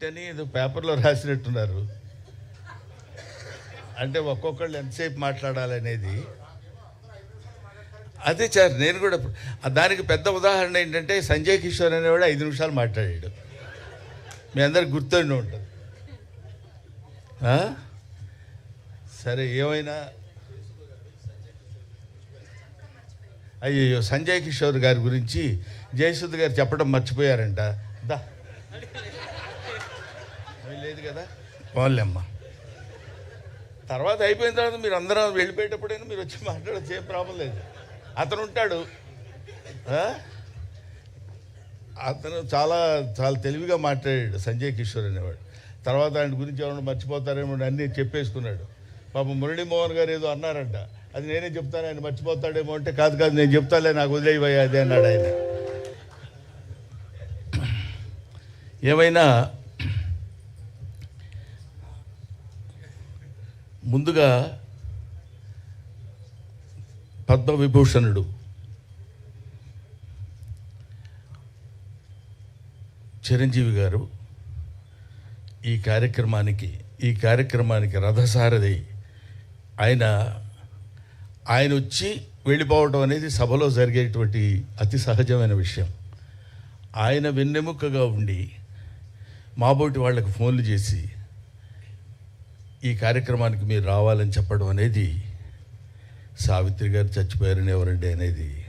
Bit అని ఏదో పేపర్లో రాసినట్టున్నారు. అంటే ఒక్కొక్కళ్ళు ఎంతసేపు మాట్లాడాలనేది. అదే సార్ నేను కూడా దానికి పెద్ద ఉదాహరణ ఏంటంటే సంజయ్ కిషోర్ అనేవాడు ఐదు నిమిషాలు మాట్లాడాడు. మీ అందరికి గుర్తుండి ఉంటుంది. సరే ఏమైనా? అయ్యో సంజయ్ కిషోర్ గారి గురించి జయసుద్ గారు చెప్పడం మర్చిపోయారంట. దా. లేదు కదా? పోన్లేమ్మా తర్వాత అయిపోయిన తర్వాత మీరు అందరం వెళ్ళిపోయేటప్పుడైనా మీరు వచ్చి మాట్లాడచ్చు ఏం ప్రాబ్లం లేదు. అతను ఉంటాడు? అతను చాలా చాలా తెలివిగా మాట్లాడాడు సంజయ్ కిషోర్ అనేవాడు. తర్వాత ఆయన గురించి ఎవరైనా మర్చిపోతారేమో అని అన్నీ చెప్పేసుకున్నాడు. పాపం మురళీమోహన్ గారు ఏదో అన్నారంట. అది నేనే చెప్తాను ఆయన మర్చిపోతాడేమో అంటే కాదు కాదు నేను చెప్తాలే నాకు వదిలేయబోయా అదే అన్నాడు ఆయన. ఏమైనా ముందుగా పద్మవిభూషణుడు చిరంజీవి గారు ఈ కార్యక్రమానికి ఈ కార్యక్రమానికి రథసారథి ఆయన ఆయన వచ్చి వెళ్ళిపోవడం అనేది సభలో జరిగేటువంటి అతి సహజమైన విషయం. ఆయన వెన్నెముకగా ఉండి మాబోటి వాళ్ళకి ఫోన్లు చేసి ఈ కార్యక్రమానికి మీరు రావాలని చెప్పడం అనేది సావిత్రి గారు చచ్చిపోయారని ఎవరండి అనేది.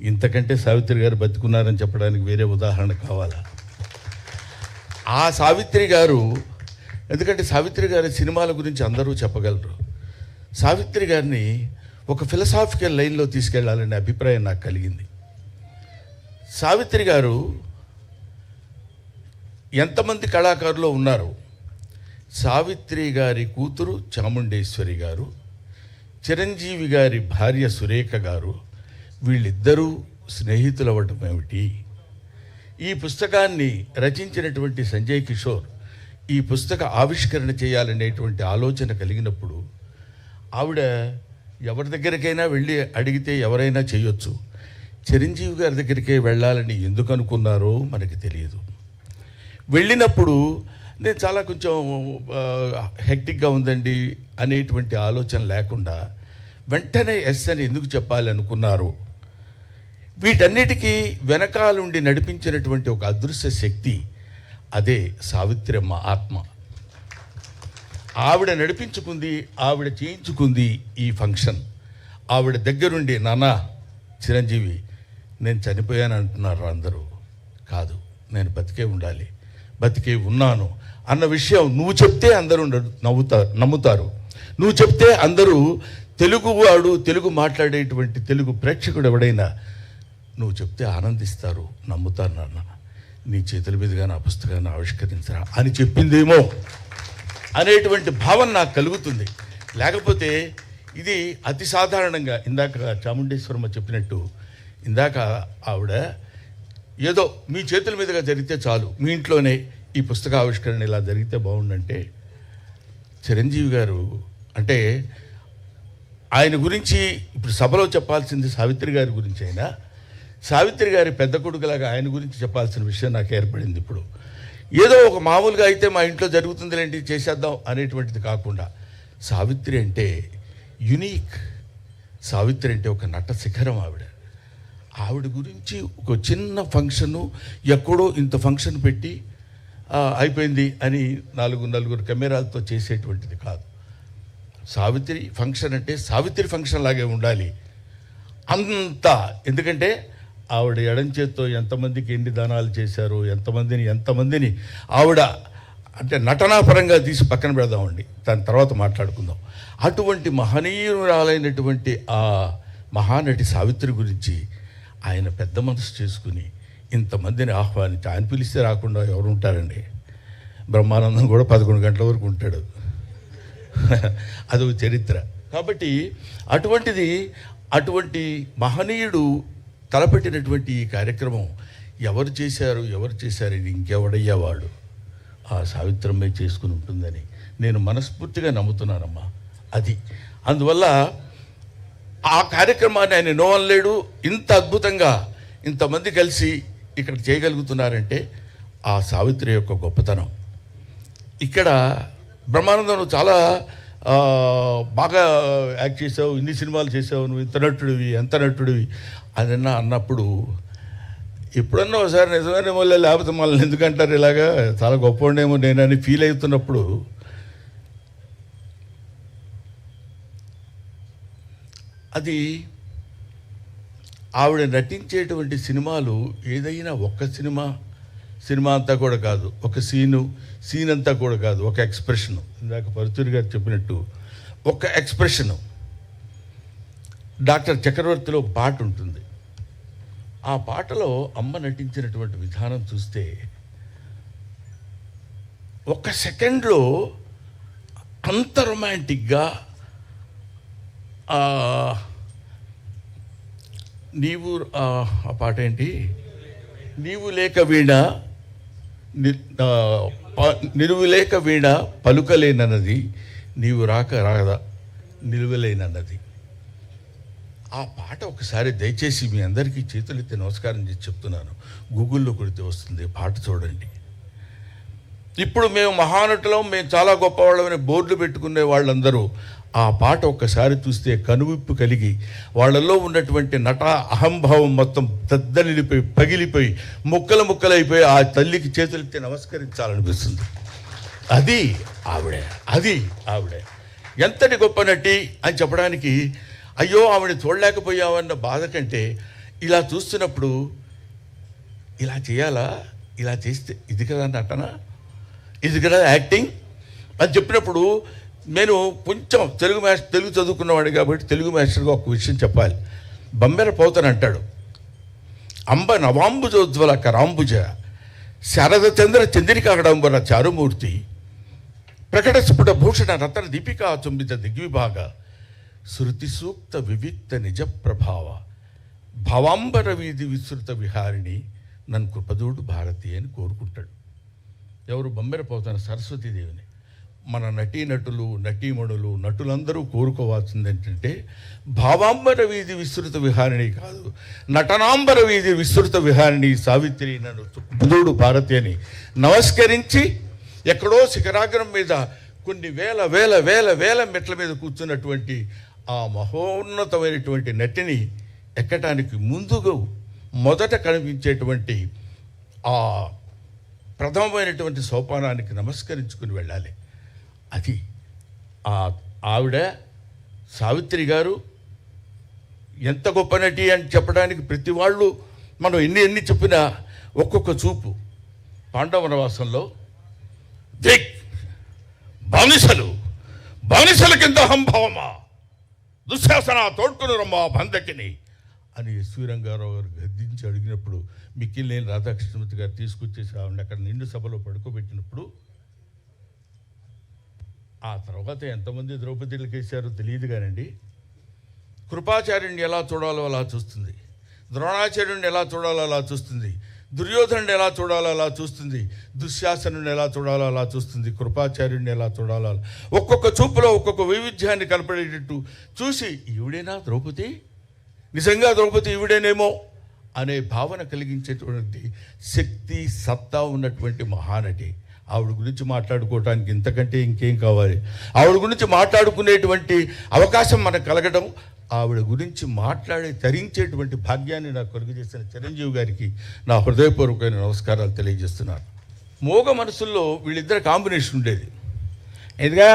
ఇంతకంటే సావిత్రి గారు బతుకున్నారని చెప్పడానికి వేరే ఉదాహరణ కావాలా? ఆ సావిత్రి గారు ఎందుకంటే సావిత్రి గారి సినిమాల గురించి అందరూ చెప్పగలరు. సావిత్రి గారిని ఒక ఫిలసాఫికల్ లైన్లో తీసుకెళ్ళాలనే అభిప్రాయం నాకు కలిగింది. సావిత్రి గారు ఎంతమంది కళాకారులు ఉన్నారు? సావిత్రి గారి కూతురు చాముండేశ్వరి గారు చిరంజీవి గారి భార్య సురేఖ గారు వీళ్ళిద్దరూ స్నేహితులవ్వటం ఏమిటి ఈ పుస్తకాన్ని రచించినటువంటి సంజయ్ కిషోర్ ఈ పుస్తక ఆవిష్కరణ చేయాలనేటువంటి ఆలోచన కలిగినప్పుడు ఆవిడ ఎవరి దగ్గరికైనా వెళ్ళి అడిగితే ఎవరైనా చేయొచ్చు. చిరంజీవి గారి దగ్గరికే వెళ్ళాలని ఎందుకు అనుకున్నారో మనకి తెలియదు. వెళ్ళినప్పుడు నేను చాలా కొంచెం హెక్టిక్గా ఉందండి అనేటువంటి ఆలోచన లేకుండా వెంటనే ఎస్ అని ఎందుకు చెప్పాలి అనుకున్నారు? వీటన్నిటికీ వెనకాలుండి నడిపించినటువంటి ఒక అదృశ్య శక్తి అదే సావిత్రమ్మ ఆత్మ. ఆవిడ నడిపించుకుంది ఆవిడ చేయించుకుంది ఈ ఫంక్షన్. ఆవిడ దగ్గరుండి నానా చిరంజీవి నేను చనిపోయాను అంటున్నారు అందరూ? కాదు నేను బతికే ఉండాలి. బతికే ఉన్నాను. అన్న విషయం నువ్వు చెప్తే అందరూ నవ్వుతారు నమ్ముతారు. నువ్వు చెప్తే అందరూ తెలుగువాడు తెలుగు మాట్లాడేటువంటి తెలుగు ప్రేక్షకుడు ఎవడైనా నువ్వు చెప్తే ఆనందిస్తారు నమ్ముతారు నాన్న. నీ చేతుల మీదుగా నా పుస్తకాన్ని ఆవిష్కరించరా అని చెప్పిందేమో అనేటువంటి భావన నాకు కలుగుతుంది. లేకపోతే ఇది అతి సాధారణంగా ఇందాక చాముండేశ్వరమ్మ చెప్పినట్టు ఇందాక ఆవిడ ఏదో మీ చేతుల మీదుగా జరిగితే చాలు మీ ఇంట్లోనే ఈ పుస్తక ఆవిష్కరణ ఇలా జరిగితే బాగుండంటే చిరంజీవి గారు అంటే ఆయన గురించి ఇప్పుడు సభలో చెప్పాల్సింది సావిత్రి గారి గురించి అయినా సావిత్రి గారి పెద్ద కొడుకులాగా ఆయన గురించి చెప్పాల్సిన విషయం నాకు ఏర్పడింది ఇప్పుడు. ఏదో ఒక మామూలుగా అయితే మా ఇంట్లో జరుగుతుంది జరుగుతుందిలేంటి చేసేద్దాం అనేటువంటిది కాకుండా సావిత్రి అంటే యునీక్. సావిత్రి అంటే ఒక నట శిఖరం ఆవిడ. ఆవిడ గురించి ఒక చిన్న ఫంక్షను ఎక్కడో ఇంత ఫంక్షన్ పెట్టి అయిపోయింది అని నాలుగు నలుగురు కెమెరాలతో చేసేటువంటిది కాదు. సావిత్రి ఫంక్షన్ అంటే సావిత్రి ఫంక్షన్ లాగే ఉండాలి. అంత ఎందుకంటే ఆవిడ ఎడం చేత్తో ఎంతమందికి ఎన్ని దానాలు చేశారు ఎంతమందిని ఎంతమందిని ఆవిడ అంటే నటనాపరంగా తీసి పక్కన పెడదామండి. దాని తర్వాత మాట్లాడుకుందాం. అటువంటి మహనీయురాలైనటువంటి ఆ మహానటి సావిత్రి గురించి ఆయన పెద్ద మనసు చేసుకుని ఇంతమందిని ఆహ్వానించి ఆయన పిలిస్తే రాకుండా ఎవరు ఉంటారండి? బ్రహ్మానందం కూడా పదకొండు గంటల వరకు ఉంటాడు. అదొక చరిత్ర. కాబట్టి అటువంటిది అటువంటి మహనీయుడు తలపెట్టినటువంటి ఈ కార్యక్రమం ఎవరు చేశారు ఎవరు చేశారు ఇది ఇంకెవడయ్యా వాడు ఆ సావిత్రమే చేసుకుని ఉంటుందని నేను మనస్ఫూర్తిగా నమ్ముతున్నానమ్మా. అది. అందువల్ల ఆ కార్యక్రమాన్ని ఆయన నోవలేడు ఇంత అద్భుతంగా ఇంతమంది కలిసి ఇక్కడ చేయగలుగుతున్నారంటే ఆ సావిత్రి యొక్క గొప్పతనం. ఇక్కడ బ్రహ్మానందం చాలా బాగా యాక్ట్ చేసావు ఇన్ని సినిమాలు చేసావు నువ్వు ఇంత నటుడివి ఎంత నటుడివి అని అన్నప్పుడు ఎప్పుడన్నా ఒకసారి నిజమైన మళ్ళీ లేకపోతే మళ్ళీ ఎందుకంటారు ఇలాగా? చాలా గొప్పవాడేమో నేనని ఫీల్ అవుతున్నప్పుడు అది ఆవిడ నటించేటువంటి సినిమాలు ఏదైనా ఒక్క సినిమా సినిమా అంతా కూడా కాదు. ఒక సీను సీన్ అంతా కూడా కాదు. ఒక ఎక్స్ప్రెషన్. ఇందాక పరుచూరి గారు చెప్పినట్టు ఒక ఎక్స్ప్రెషను. డాక్టర్ చక్రవర్తిలో పాట ఉంటుంది. ఆ పాటలో అమ్మ నటించినటువంటి విధానం చూస్తే ఒక సెకండ్లో అంత రొమాంటిక్గా నీవు ఆ పాట ఏంటి? నీవు లేక వీణ ప- నిలువు లేక వీణ పలుకలేనన్నది నీవు రాక రాదా నిలువలేనన్నది. ఆ పాట ఒకసారి దయచేసి మీ అందరికీ చేతులెత్తి నమస్కారం చేసి చెప్తున్నాను. గూగుల్లో కొడితే వస్తుంది. పాట చూడండి. ఇప్పుడు మేము మహానటులం మేము చాలా గొప్పవాళ్ళమని బోర్డులు పెట్టుకునే వాళ్ళందరూ ఆ పాట ఒక్కసారి చూస్తే కనువిప్పు కలిగి వాళ్ళల్లో ఉన్నటువంటి నట అహంభావం మొత్తం దద్దలిపోయి పగిలిపోయి ముక్కలు ముక్కలైపోయి ఆ తల్లికి చేతులెత్తి నమస్కరించాలనిపిస్తుంది. అది ఆవిడే అది ఆవిడే. ఎంతటి గొప్ప నటి అని చెప్పడానికి అయ్యో ఆవిడ చూడలేకపోయావన్న బాధ కంటే ఇలా చూస్తున్నప్పుడు ఇలా చేయాలా? ఇలా చేస్తే ఇది కదా నటన? ఇది కదా యాక్టింగ్? అని చెప్పినప్పుడు నేను కొంచెం తెలుగు మాస్టర్ తెలుగు చదువుకున్నవాడు కాబట్టి తెలుగు మాస్టర్గా ఒక విషయం చెప్పాలి. బొమ్మెర పోతని అంటాడు. అంబ నవాంబుజోజ్వల కరాంబుజ శారద చంద్ర చంద్రికాకడంబర చారుమూర్తి ప్రకట స్ఫుట భూషణ రతన దీపికా చుంబిత దిగ్విభాగ శృతి సూక్త వివిక్త నిజ ప్రభావ భవాంబర వీధి విస్తృత విహారిణి నన్ను కృపదోడు భారతి అని కోరుకుంటాడు. ఎవరు బొమ్మెరపోతున్న సరస్వతీదేవిని? మన నటీనటులు నటీమణులు నటులందరూ కోరుకోవాల్సింది ఏంటంటే భావాంబర వీధి విస్తృత విహారిణి కాదు నటనాంబర వీధి విస్తృత విహారిణి సావిత్రి నన్ను బుధుడు భారతి అని నమస్కరించి ఎక్కడో శిఖరాగ్రం మీద కొన్ని వేల వేల వేల వేల మెట్ల మీద కూర్చున్నటువంటి ఆ మహోన్నతమైనటువంటి నటిని ఎక్కటానికి ముందుగా మొదట కనిపించేటువంటి ఆ ప్రథమమైనటువంటి సోపానానికి నమస్కరించుకుని వెళ్ళాలి. అది. ఆ ఆవిడ సావిత్రి గారు ఎంత గొప్ప నటి అని చెప్పడానికి ప్రతి వాళ్ళు మనం ఎన్ని ఎన్ని చెప్పినా ఒక్కొక్క చూపు. పాండవనవాసంలో దిక్ బానిసలు! బానిసల కింద అహంభావమా దుశ్శాసన తోడ్కొని రమ్మా బందకిని అని ఎస్వి గారు గద్దించి అడిగినప్పుడు మిక్కిలేని రాధాకృష్ణమూర్తి గారు తీసుకొచ్చేసి ఆవిడ అక్కడ నిండు సభలో పడుకోబెట్టినప్పుడు ఆ తర్వాత ఎంతమంది ద్రౌపదిలకు వేశారో తెలియదు కానండి. కృపాచార్యుని ఎలా చూడాలో అలా చూస్తుంది. ద్రోణాచార్యుని ఎలా చూడాలో అలా చూస్తుంది. దుర్యోధనుడు ఎలా చూడాలో అలా చూస్తుంది. దుశ్శాసనుని ఎలా చూడాలో అలా చూస్తుంది. కృపాచార్యుడిని ఎలా చూడాలో ఒక్కొక్క చూపులో ఒక్కొక్క వైవిధ్యాన్ని కనపడేటట్టు చూసి ఈవిడేనా ద్రౌపది? నిజంగా ద్రౌపది ఈవిడేనేమో అనే భావన కలిగించేటువంటి శక్తి సత్తా ఉన్నటువంటి మహానటి. ఆవిడ గురించి మాట్లాడుకోవటానికి ఇంతకంటే ఇంకేం కావాలి? ఆవిడ గురించి మాట్లాడుకునేటువంటి అవకాశం మనకు కలగడం ఆవిడ గురించి మాట్లాడి తరించేటువంటి భాగ్యాన్ని నాకు కలుగు చేసిన చిరంజీవి గారికి నా హృదయపూర్వకమైన నమస్కారాలు తెలియజేస్తున్నాను. మోగ మనసుల్లో వీళ్ళిద్దరు కాంబినేషన్ ఉండేది. ఇదిగా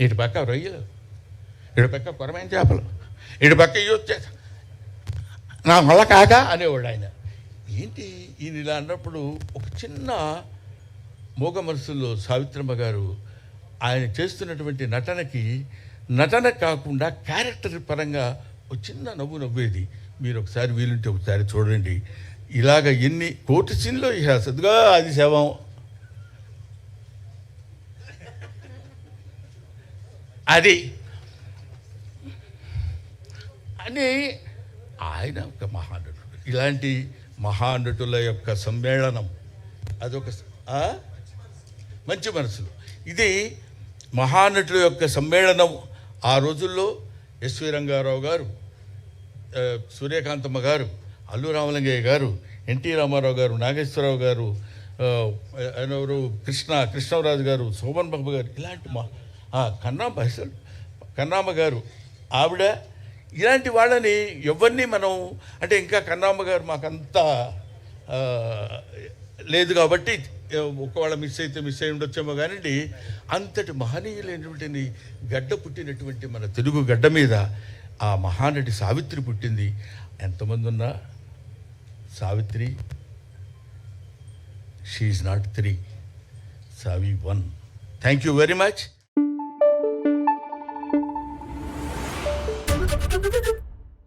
ఇటు పక్క రొయ్యలు ఇటు పక్క కొరమైన చేపలు ఇటు పక్క ఇవి చేత నా మళ్ళా కాక అనేవాడు ఆయన. ఏంటి? ఈయన ఇలా అన్నప్పుడు ఒక చిన్న మోగ మనసుల్లో సావిత్రమ్మ గారు ఆయన చేస్తున్నటువంటి నటనకి నటన కాకుండా క్యారెక్టర్ పరంగా ఒక చిన్న నవ్వు నవ్వేది. మీరు ఒకసారి వీలుంటే ఒకసారి చూడండి. ఇలాగ ఎన్ని కోటి సీన్లో ఇక అది శవం. అది. అని ఆయన ఒక మహానుడు ఇలాంటి మహానటుల యొక్క సమ్మేళనం. అదొక మంచి మనసులు. ఇది మహానటుల యొక్క సమ్మేళనం ఆ రోజుల్లో ఎస్వి రంగారావు గారు సూర్యకాంతమ్మ గారు అల్లు రామలింగయ్య గారు ఎన్టీ రామారావు గారు నాగేశ్వరరావు గారు ఆ, ఎవరు? కృష్ణ కృష్ణరాజు గారు శోభన్ బాబు గారు ఇలాంటి మా కన్నా పైసలు కన్నామ్మ గారు ఆవిడ ఇలాంటి వాళ్ళని ఎవరిని మనం అంటే ఇంకా కన్నామ్మ గారు మాకంత లేదు కాబట్టి ఒకవేళ మిస్ అయితే మిస్ అయి ఉండొచ్చేమో కానివ్వండి అంతటి మహనీయులైనటువంటి గడ్డ పుట్టినటువంటి మన తెలుగు గడ్డ మీద ఆ మహానటి సావిత్రి పుట్టింది. ఎంతమంది ఉన్నా Savitri she not three Savi one thank you very much